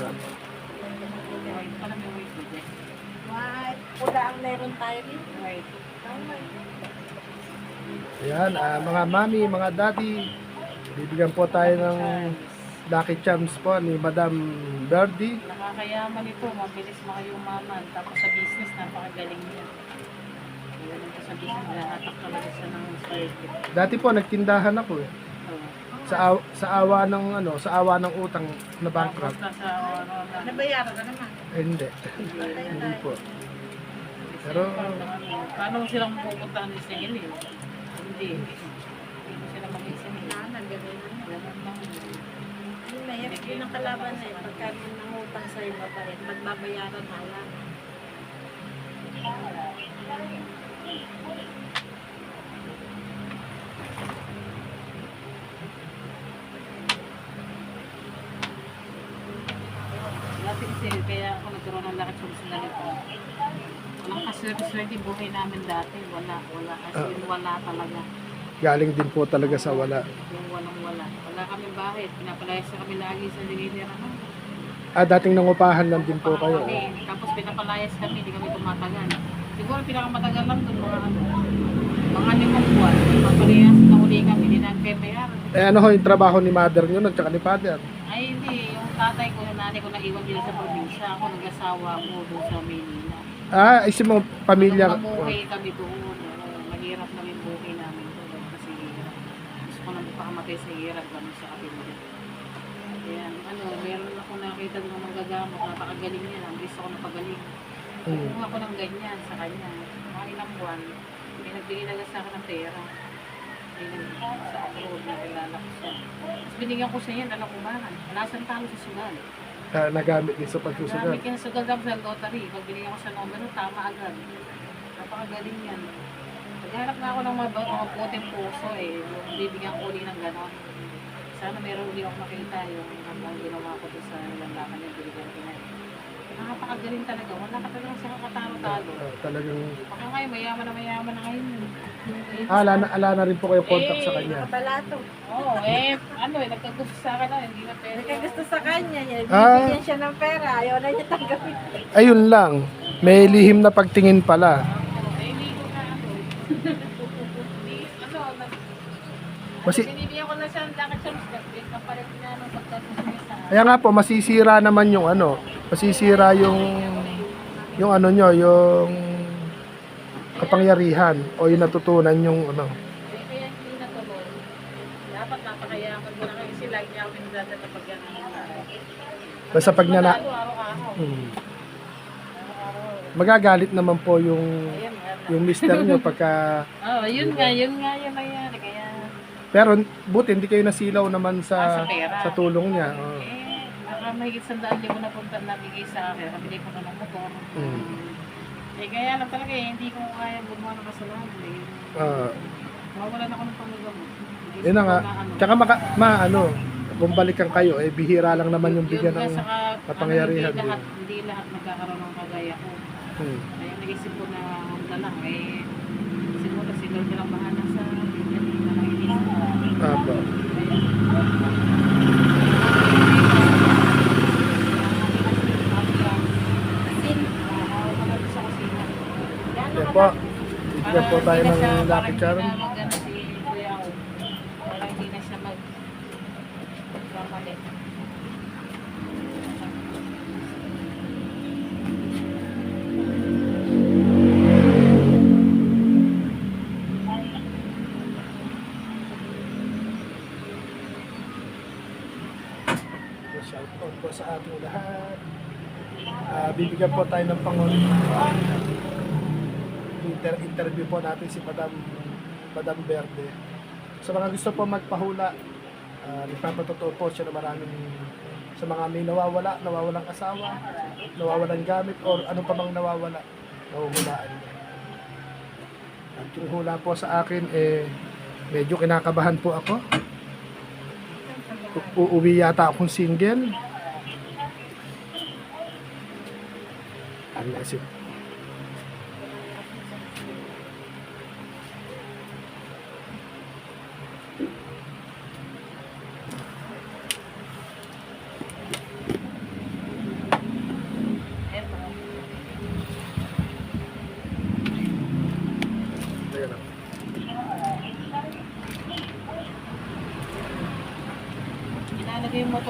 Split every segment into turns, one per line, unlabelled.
May white.
Pula ang meron tayo dito.
White.
Ayan, ah, mga mami, mga daddy, bibigyan po tayo ng Lucky Charms po ni Madam Birdie.
Nakakayaman ito, mabilis makayumaman. Tapos sa business, napakagaling niya. Kaya nito sa business, nahatak talaga siya ng circuit.
Dati po nagtindahan ako eh. Sa, aw- sa awa ng ano, sa awa ng utang na bankrupt.
Nasa ano na.
Nabayaran ka naman.
Eh, hindi. Hindi po. Pero-
Paano mo silang pupuntahan ni Singil eh? Hindi. Hindi sila
na.
Lang.
Yung mahirap yun ang kalaban na eh. Pagka nangutang sa'yo mabait, magbabayaran na lang.
Dati kasi, kaya ako nagkaroon ng lakad sa ganito. Walang kaswerte-swerte buhay namin dati. Wala, wala. As in, wala talaga.
Galing din po talaga sa wala.
Yung walang wala. Wala kami bahay. Pinapalayas na kami lagi sa delivery. Ano?
Ah, dating nangupahan lang din po kayo.
Kami, tapos pinapalayas kami, hindi kami tumatagal. Siguro pinakamatagal lang doon mga ano, mga limang buwan. Papalayas na uli kami, hindi na bayaran.
Eh ano ho yung trabaho ni mother nyo saka ni father?
Ay hindi, tatay ko, nanay ko naiwan nila sa probinsya. Ako nag-asawa ko doon sa Maynila.
Ah, isip mga pamilya.
Nung mamuhay kami doon, ano, mahirap na yung buhay namin doon kasi gusto ko nang pakamatay sa hirap ganun sa akin. Ayan, ano, meron ako nakita ng mga gagamot, napakagaling niya, ang gusto ko napagaling.
Hmm.
Kumuha ko ng ganyan sa kanya, mga ilang buwan, may nagbigay talaga sa akin ng pera. Sa abroad, nakilala ko siya. Tapos binigyan ko siya yan, alam ko ba, wala siyang talo sa sugal.
Ah, nagamit din sa pagsusugal.
Gamit yan sa sugal daw sa lottery. Pag binigyan ko sa numero, tama agad. Napakagaling yan. Naghanap na ako ng mga, mga puting puso eh. Yung bibigyan ko uli ng ganon. Sana meron uli akong makita yung ang ginawa ko doon sa landakan niya. Binigyan ko na. Nakapakagaling talaga. Wala ka talaga sa kakatalo-talo.
Ah, talagang
Baka ngayon, mayaman na mayaman na ngayon.
ah, ala, na, ala na rin po kayo contact sa kanya.
Kabalato.
Oo, eh, ano eh, nagkagusto sa akin na, hindi na pwede.
May gusto sa kanya.
Ah.
bibigyan siya ng pera. Ayaw na niya tanggapin.
Ayun lang. May lihim na pagtingin pala.
Eh, na ano.
Kasi,
Binibigyan ko na siya ng lakad siya, kapalit niya nung pagkasunod niya sa
kaya nga po, masisira naman yung ano, masisira yung, yung ano nyo, yung kapangyarihan o yung natutunan yung ano. Basta pag
araw-araw.
hmm, magagalit naman po yung yung mister nyo pagka
Oh, yun nga, yun nga yung nangyari. Kaya,
pero buti hindi kayo nasilaw naman
Ah,
sa
sa pera.
sa tulong niya. Oh.
eh, baka mahigit sandaan libo na punta na bigay sa akin. Kabili ko na ng motor.
Mm.
Eh, kaya lang talaga eh, hindi ko kaya gumawa ng kasalanan eh.
Ah,
Mawalan ako ng panggagamot. Hindi
yun na nga.
ano.
Tsaka maka, ma ano, kung balikan kayo, eh bihira lang naman yung bigyan ng
saka,
kapangyarihan
Ano, hindi,
din.
lahat, hindi lahat nagkakaroon ng kagaya ko.
hmm.
Kaya naisip ko na na lang eh. Siguro si Lord na lang bahala sa bigyan na lang inisip ko.
Apo.
Asin.
Yan po. Bigyan po tayo ng Lucky Charm.
Para hindi na siya mag kamali.
Shout out po sa ating lahat. Ah, bibigyan po tayo ng pangulit. Inter interview po natin si Madam Madam Verde. Sa mga gusto po magpahula, uh, nagpapatotoo po siya na maraming sa mga may nawawala, nawawalang asawa, nawawalang gamit, or ano pa bang nawawala, nahuhulaan niya. At yung hula po sa akin, eh, medyo kinakabahan po ako. U- uuwi yata akong single. Ano kasi?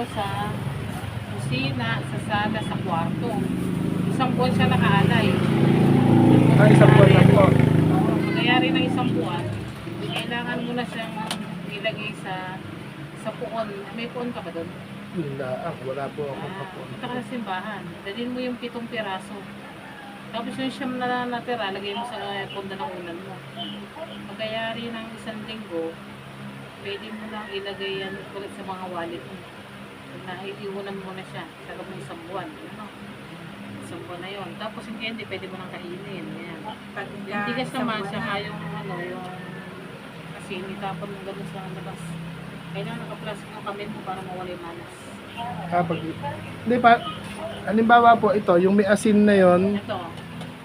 To sa kusina, sa sala, sa kwarto. Isang buwan siya nakaalay.
Ah, isang buwan lang po.
Oo, Magyayari ng isang buwan, kailangan mo na siyang ilagay sa sa puon. May puon ka ba doon?
Wala, ah, wala po ako
Ah,
po.
punta ka sa simbahan. Dalhin mo yung pitong piraso. Tapos yung siyam na natira, lagay mo sa punda ng unan mo. Pagkayari ng isang linggo, pwede mo lang ilagay yan ulit sa mga wallet mo. Naiiwanan mo na siya, sa loob ng isang buwan. Ano? Isang buwan na yun. Tapos yung candy, pwede mo nang kainin. Yan.
Pag
Yung tigas naman, siya nga yung ano, yung kasi nitapon mo ganun sa labas. Kailangan naka-plastic yung kamay mo para mawala yung malas.
Ah, pag... Hindi pa, halimbawa po ito, yung may asin na yon
Ito.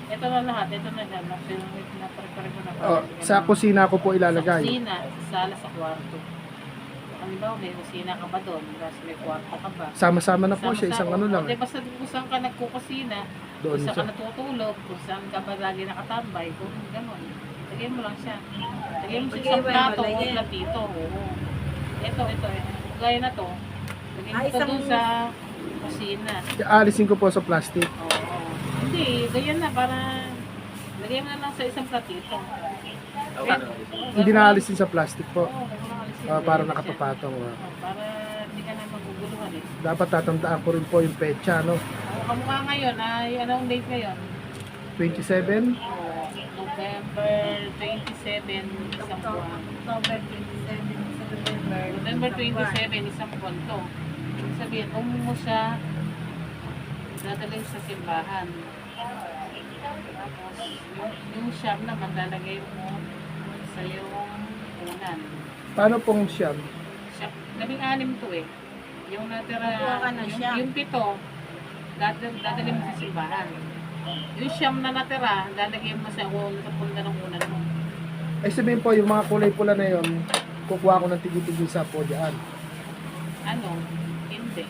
Ito na lahat. Ito na dyan. Napare-pare mo na.
oh, sa kusina ko po
Sa
ilalagay.
kusina, sa sala, sa kwarto. Halimbawa, may kusina ka ba doon? Tapos may kwarto ka ba?
Sama-sama na po siya, isang ano lang.
Hindi, basta kung saan ka nagkukusina,
Doon
kung saan ka natutulog, kung saan ka ba lagi nakatambay, kung gano'n. Lagay mo lang siya. Lagay mo siya sa plato o
lagyan.
platito. Oo. Ito, ito. eh. Gaya na to. Lagay mo
Ah,
ito
isang-
doon sa kusina.
Aalisin ko po sa plastic.
Oo. Hindi, ganyan na para lagay mo na lang sa isang platito.
Hindi naalisin sa plastic po.
Oo,
Ah, para
siya.
nakapapatong. ah.
Oo, para hindi ka na maguguluhan eh.
Dapat tatandaan ko rin po yung petsa, no?
Oo, kamukha ngayon, ay anong date ngayon?
27?
Oo, November 27, isang buwan.
October 27 sa November.
November 27, isang buwan to. Sabihin, kung mo siya dadalhin sa simbahan. Tapos, yung, yung siyam naman lalagay mo sa yung unan.
Paano pong siyam?
Siya, labing anim to eh. Yung natira,
Kuha ka na
yung,
siya.
yung pito, dadal, dadalhin mo sa simbahan. Yung siyam na natira, lalagay mo sa, ulo, sa punda ng unan mo.
Ay sabihin po, yung mga kulay pula na yon, kukuha ko ng tigi-tigi sa po dyan.
Ano? Hindi.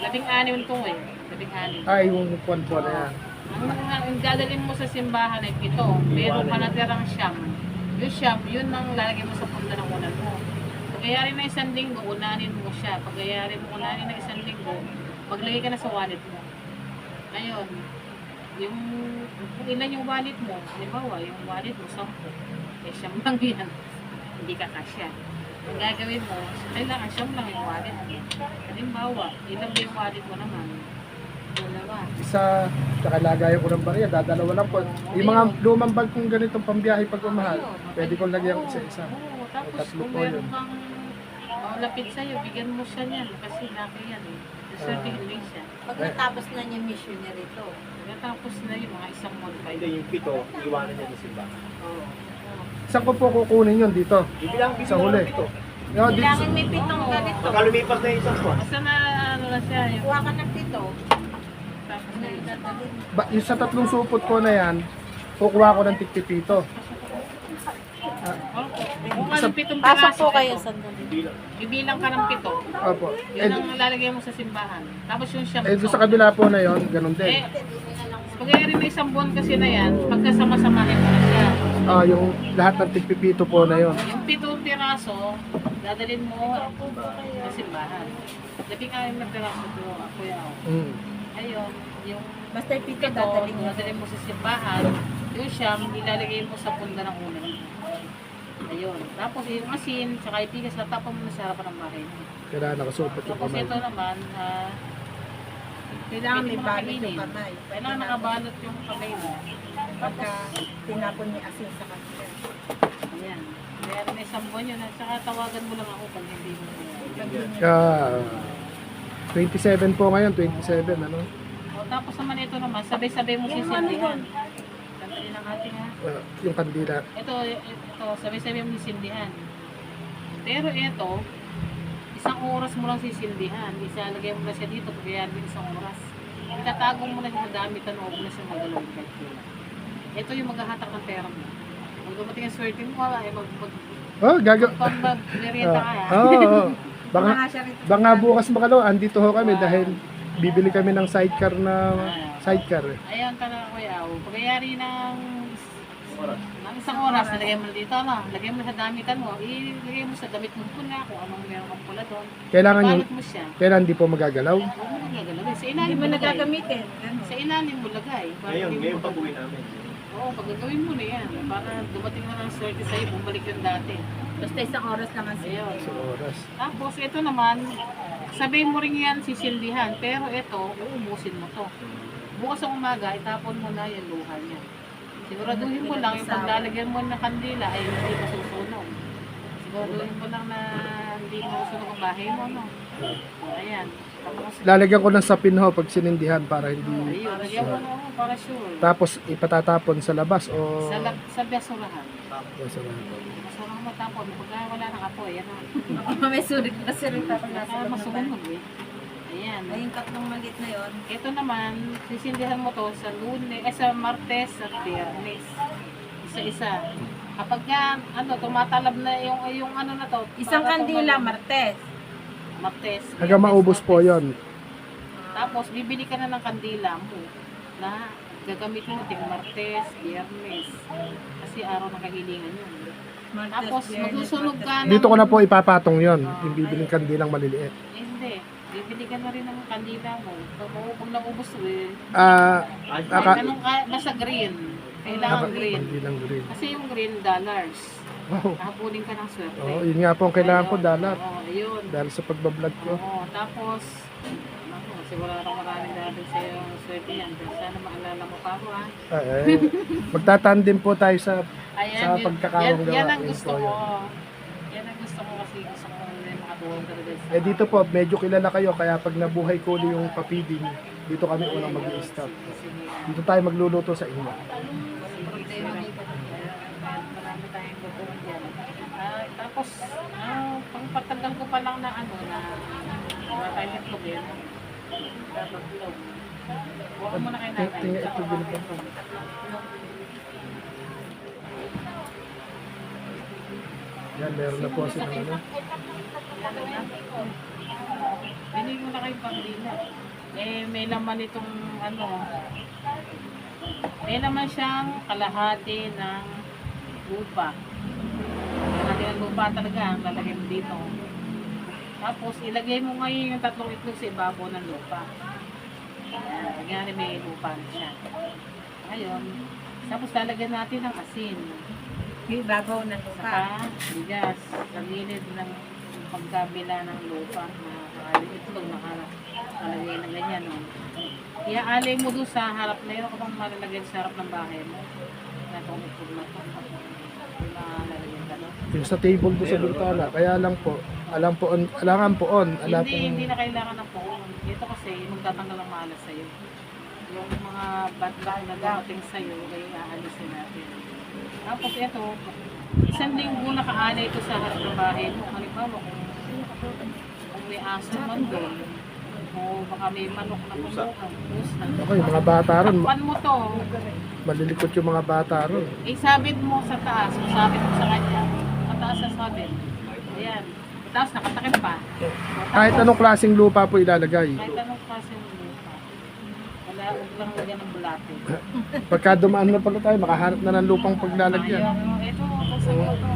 Labing anim to eh. Labing anim.
Ay, yung kwan po na yan.
Ang, ang, dadalhin mo sa simbahan ay pito. Meron ka natirang siyam. Yung siyam, yun ang lalagay mo sa punta ng unan mo. Pagkayari na isang linggo, unanin mo siya. Pagkayari mo unanin na isang linggo, maglagay ka na sa wallet mo. Ngayon, yung kung ilan yung wallet mo, halimbawa, yung wallet mo, sampu. Eh, siyam lang yan. Hindi ka kasya. Ang gagawin mo, kailangan siyam lang yung wallet mo. Halimbawa, ilan ba yung wallet mo naman?
Isa, tsaka lagayan ko ng bariya, dadalawa lang po. Yung mga lumang bag kong ganitong pambiyahe pag umahal, pwede kong lagyan isa-isa.
Oo, tapos
Tatlo
kung
po
meron
yun.
kang malapit sa'yo, bigyan mo siya niyan kasi laki yan eh. Deserting
Ah.
uh, siya.
Pag natapos na niya missionary to.
Pagkatapos na yung mga isang month pa
Hindi,
yun.
yung pito, iwanan niya sa simbahan.
Oo.
Saan ko po kukunin yun dito?
Bibilang,
Sa huli.
ng pito.
Yung, dito
Kailangan may pitong ganito.
Baka lumipas na yung isang buwan.
Basta na ano na siya, yung
Kuha ka ng pito.
Ba, yung sa tatlong supot ko na yan, kukuha ko ng tikpipito.
Kung anong pitong
Pasok
piraso,
po kayo
ito.
sandali.
Bibilang.
Bibilang ka ng pito.
Opo.
Yun
Eh,
ang lalagay mo sa simbahan. Tapos yung siyam.
eh doon sa kabila po na yon, ganun
Eh,
din.
pag na isang buwan kasi na yan, pagkasama-samahin mo na siya.
Ah, yung lahat ng tikpipito po na yon.
Yung pitong piraso, dadalhin mo sa simbahan. Labing anim na piraso to, kuya.
Mm.
Ayun, yung
Basta yung pito
pito,
dadalhin niya.
dadalhin mo sa simbahan. Yung siyam, ilalagay mo sa punda ng unan. Ayun. Tapos yung asin, tsaka ipigas na tapon mo na sa harapan ng bahay mo.
Kailangan nakasupot yung
Tapos
kamay.
ito naman, ah,
Kailangan
Pwede
may
mo
balot
kainin.
yung kamay.
kailangan nakabalot yung kamay mo.
Pagka tinapon niya asin sa kanila.
Ayan. Kaya may isang buwan yun. At saka tawagan mo lang ako pag hindi mo.
Pag yun
Ah, 27 po ngayon, 27 ano?
O, tapos naman ito naman, sabay-sabay mo sisindihan. Sandali lang ating ha.
Ah, yung kandila.
Ito, ito, sabay-sabay mo sisindihan. Pero ito, isang oras mo lang sisindihan. Isalagay mo na siya dito, pagkayaan mo isang oras. Itatago mo na damit at huwag mo na siya magalawin kahit kailan. Ito yung maghahatak ng pera mo. Pag dumating ang swerte mo, wala, eh, mag, mag,
Oh, gaga.
pag mag-merienda ka ha.
Ah, oo, oo. Baka,
Baka
baka bukas makalaw, andito ho kami dahil bibili kami ng sidecar na sidecar.
Ayan ka na, Kuya Aw. Pagkayari ng. Ng isang oras, nalagay mo na dito, ano? Lagay mo sa damitan mo. Ilagay mo sa damit mo pula, kung anong meron kang pula doon.
Kailangan yung,
mo siya.
kailangan hindi po magagalaw.
Huwag mo nang gagalawin. Sa
Hindi
ilalim
mo nagagamitin.
Sa ilalim mo lagay. Para
Ngayon,
hindi mo
ngayon pag-uwi namin.
Oo, pag gagawin mo na yan. Para dumating na ng swerte sa'yo, bumalik yung dati.
Basta isang oras ang
Ayun.
Sa oras.
Tapos ito naman, sabihin mo rin yan sisilbihan. Pero ito, uubusin mo to. Bukas ang umaga, itapon mo na yung luha niya. Siguraduhin mo lang yung paglalagyan mo ng kandila ay hindi masusunog. Siguraduhin mo lang na hindi masusunog ang bahay mo, no? Ayan.
Lalagyan ko ng sapin ho pag sinindihan para hindi...
ayun, lagyan mo na, oh, para sure.
Tapos ipatatapon sa labas o...
Sa, lab- sa basurahan.
O, sa.
Basurahan mo tapon. Pag wala nang apoy, ano?
May sulit kasi rin pa pag nasa
masunog eh. Ayan.
Ay, yung tatlong maliit na yon.
Ito naman, sisindihan mo to sa lunes, eh, sa martes at biyernes. Isa-isa. Kapag yan, ano, tumatalab na yung, yung ano na to.
Isang
para
kandila, martes.
Martes.
Hanggang maubos po yon.
Tapos, bibili ka na ng kandila mo na gagamitin mo ting martes, biyernes. Kasi araw ng kahilingan yun.
Martes,
Tapos, magsusunog ka ng...
Dito ko na po ipapatong yon. Yung bibiling kandilang maliliit.
Eh, Hindi. Bibili ka na rin ng kandila mo. Pag, pag naubos mo eh,
Ah,
anong ka, basta green. Kailangan green.
kandilang green.
Kasi yung green dollars.
Wow.
Nakapunin ka ng swerte.
Oo, yun nga po ang kailangan ko, dalat.
Oo, ayun.
Dahil sa pagbablog ko.
Oo, tapos, ako, sigurado maraming darating sa iyo swerte yan. Pero sana maalala mo pa ako ha.
Ah, eh, magtatandem po tayo sa...
Ayan,
Sa
yun-
pagkakawang
yan, yan ang
yun
gusto
po
ko. Yan ang gusto ko kasi gusto ko rin makatulong talaga sa...
Eh dito po, medyo kilala kayo, kaya pag nabuhay ko yung papiding, dito kami unang mag start
sige.
Dito tayo magluluto sa inyo.
Marami tayong gagawin dyan. Ah, tapos, ah, pangpatagal ko pa lang na ano, na wala tayong itlog eh. Dapat itlog. Huwag mo na
Ting-
nanay.
Tingnan ito binibang. Yan, meron na po silang ano.
Binig mo na kayo pangdila. Eh, may laman itong ano, may laman siyang kalahati ng lupa. Lupa talaga ang lalagay mo dito. Tapos, ilagay mo ngayon yung tatlong itlog sa ibabaw ng lupa. Ayan, Lagyan may lupa na siya. Ngayon, tapos lalagyan natin ng asin.
Yung babaw ng lupa.
Saka bigas sa gilid ng pagkabila ng lupa na nakalimutan itlog nakalagay na ganyan. No? Iaalay mo doon sa harap na yun kapag malalagay sa harap ng bahay mo. Na itong itlog na ito.
Yung sa table doon sa bintana, kaya lang po, alam po, on, alangan po on, alam
Hindi,
po,
hindi na kailangan ng poon. Ito kasi magtatanggal ang malas sa'yo. Yung mga bad-bad na dating sa'yo, ay aalisin natin. Tapos ito, isang linggo nakaalay ito sa harap ng bahay mo. Halimbawa, kung, kung may aso man doon, o baka may manok na pumukan, pusa.
ako yung mga bata ron, ma-
Pan mo to,
malilikot yung mga bata ron.
isabit mo sa taas, sabit mo sa kanya, sa sabit. Ayan. Tapos nakatakip pa.
Kahit anong klaseng lupa po ilalagay.
Kahit anong klase ng lupa. Wala, huwag lang lagyan ng bulate.
Pagka dumaan na pala tayo, makahanap na ng lupang paglalagyan.
Ayun, ito, basta ito.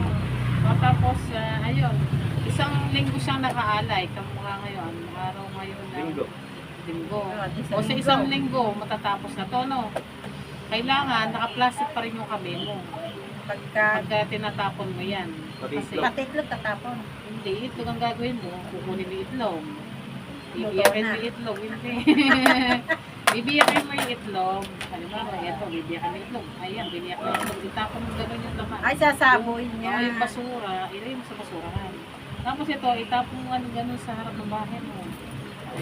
O, tapos, ah, ayun, isang linggo siyang nakaalay. Kamukha ngayon, araw ngayon na
Linggo.
linggo.
Isang
O sa isang linggo, matatapos na to, no? Kailangan, naka-plastic pa rin yung kabe mo.
Pagka
Pagka tinatapon mo yan.
Pati
Kasi,
itlog.
pati itlog tatapon.
hindi, itlog ang gagawin mo. Kukunin mo itlog. Bibiyakin mo itlog. Hindi. bibiyakin mo yung itlog. Halimbawa, ito, bibiyakin mo itlog. Ayan, biniyak mo itlog. Itapon mo gano'n yung laman.
Ay, sasaboy niya.
Oo, yung basura, ilagay mo sa basurahan. Tapos ito, itapon mo ano gano'n sa harap ng bahay mo.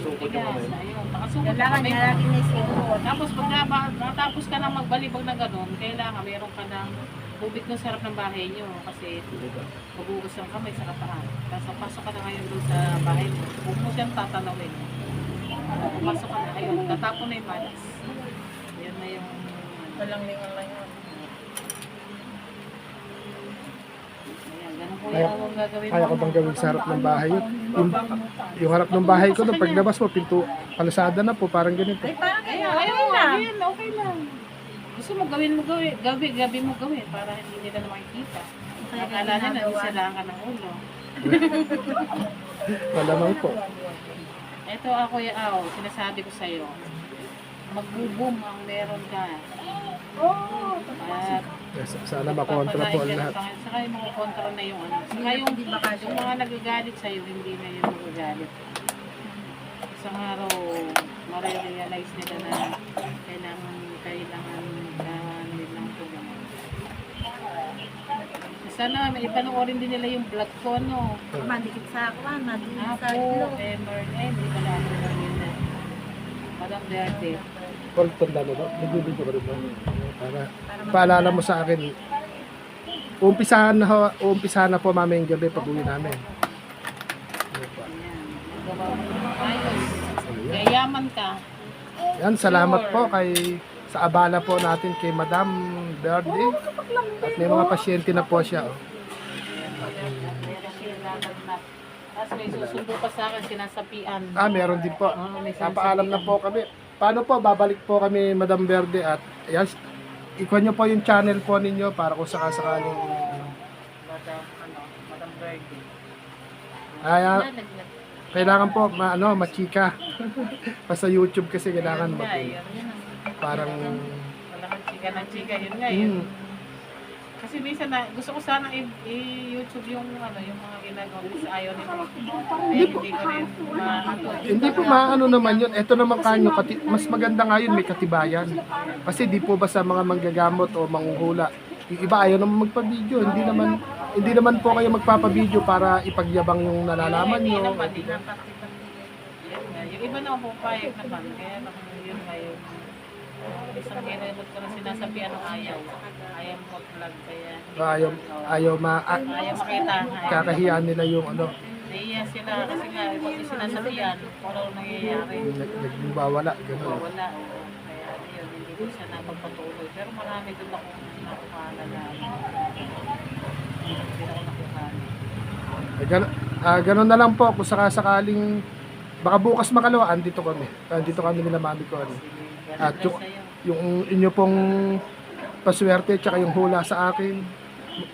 Sukot yung kamay.
Nakasukot yung
Kailangan
kamay
niya lagi na isikot.
Tapos pag naba- natapos ka nang magbalibag na gano'n, kailangan meron ka ng tubig doon sa harap ng bahay nyo. Kasi magugas ang kamay sa kataan. Tapos pasok ka na ngayon doon sa bahay mo. Huwag mo siyang tatanawin. Pasok ka na, ayun, tatapon na yung malas. Yun na yung...
Walang lingon lang yun.
Ayan, ganun po
Kaya-
yung gagawin
Kaya ko bang gawin sa harap ng bahay yun? Yung, yung harap ng bahay ko, nung paglabas mo, pinto, palasada na po, parang ganito.
Ay, parang
Ayan,
ganyan.
ayun,
Okay lang.
ayun, okay lang. Gusto mo gawin mo gawin, gabi, gabi mo gawin para hindi nila na makikita.
Kaya
Akala nila
ginagawa.
nagsisalaan ka ng ulo.
Malamang po.
Ito ako yung aw, sinasabi ko sa'yo. Magbo-boom ang meron ka.
Oo.
At
Yes, sana makontra po ang lahat.
Saka yung mga kontra na yung ano. Saka yung, yung mga nagagalit sa'yo, hindi na yung nagagalit. Isang araw, marirealize nila na kailangan, kailangan, kailangan nilang tulungan. Sana may ipanoorin din nila yung vlog ko, no?
Madikit sa ako, ah, madikit sa
Apo,
ilong.
Emmer, eh, hindi pala ako lang yun. Madam Verde.
Paul, tanda mo ba? Nagbibidyo ka rin ba? Para, paalala mo sa akin. Umpisahan na, ho- umpisahan na po mamayang gabi pag uwi namin.
Ayos. Yayaman ka.
Yan, salamat po kay sa abala po natin kay Madam Verde. At may mga pasyente na po siya. Oh.
Tapos may susundo pa sa akin, sinasapian.
Ah, meron din po.
Oo, may
Napaalam na po kami. Paano po, babalik po kami Madam Verde at yan, ikuha nyo po yung channel po ninyo para kung sakasakaling
Madam, ano, Madam Verde.
ay,
Nalaglag.
kailangan po ma, ano, machika. pa sa YouTube kasi kailangan mag,
ang-
parang
Wala kang chika ng chika, yun nga yun.
hmm,
Kasi minsan na, gusto ko sana i-YouTube yung ano, yung mga ginagawa kasi ayaw nila. Kaya hindi ko rin
hindi po maano naman yun. Ito naman kanyo, kati, mas maganda nga yun, may katibayan. Kasi di po ba sa mga manggagamot o manghuhula, yung iba ayaw naman magpa-video. Hindi naman hindi naman po kayo magpapa-video para ipagyabang yung nalalaman
Hindi
nyo.
naman, hindi naman. Yun nga, Yung iba na pupayag naman, kaya lang yun nga yun. Isang ginamot ko na sinasabihan ng ayaw. Ayaw mo vlog kaya.
Ayaw, ayaw ma, a-
Ayaw makita. Ayaw.
kakahiyan nila yung ano,
Naiiya sila kasi nga, pag sinasabihan, kung ano nangyayari.
yung nag- nagbawala, gano'n.
Wala. oo. Kaya yun, hindi ko siya napagpatuloy. Pero marami doon akong nakuha na na. Hindi ako.
Eh, Gan- ah, ganun na lang po kung sakasakaling baka bukas makalawa andito kami. Andito kami nila mami ko ano. At yung, yung inyo pong paswerte tsaka yung hula sa akin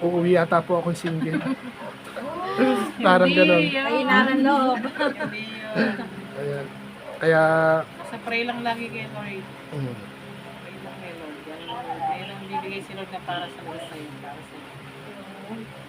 uuwi yata po akong single. Parang ganun.
Ay, loob.
Hindi yun.
Ayan. Kaya
Basta pray lang lagi kay Lord.
mm,
Pray lang kay Lord. Yan, Mayroong bibigay si Lord na para sa mga sa'yo. Para sa'yo.